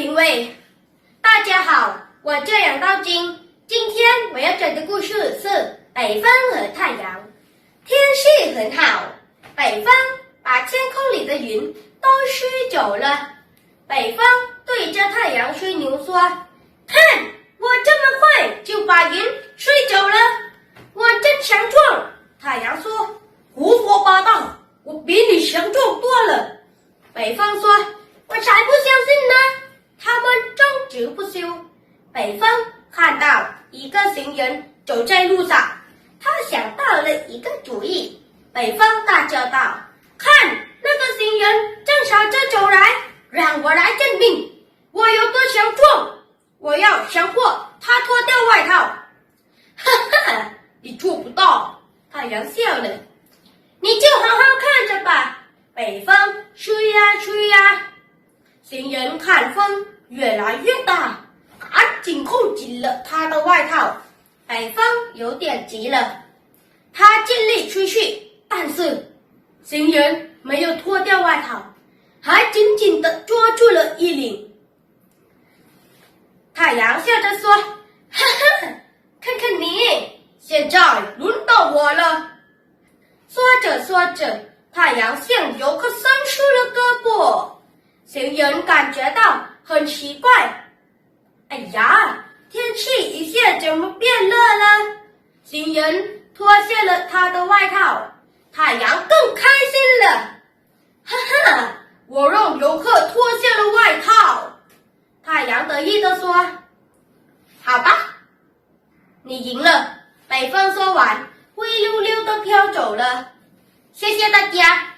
因为大家好我叫杨道金。今天我要讲的故事是北方和太阳天气很好北方把天空里的云都吹走了。北方对着太阳吹牛说看我这么快就把云吹走了。我真强壮。太阳说胡说八道我比你强壮多了。北方说我才不相信呢。他们争执不休。北方看到一个行人走在路上，他想到了一个主意。北方大叫道：“看，那个行人正朝着走来，让我来证明我有多强壮！我要强迫他脱掉外套。”哈哈，你做不到！太阳笑了。你就好好看着吧。北风吹呀，行人看风越来越大，赶紧扣紧了他的外套。北风有点急了，他尽力吹去。但是，行人没有脱掉外套，还紧紧地抓住了衣领。太阳笑着说：“哈哈，看看你，现在轮到我了。”说着说着，太阳向游客伸出了胳膊。行人感觉到很奇怪：“哎呀，天气一下怎么变热了？”行人脱下了他的外套。太阳更开心了，哈哈！我让游客脱下了外套。太阳得意地说：“好吧，你赢了。”北风说完，灰溜溜的飘走了。谢谢大家。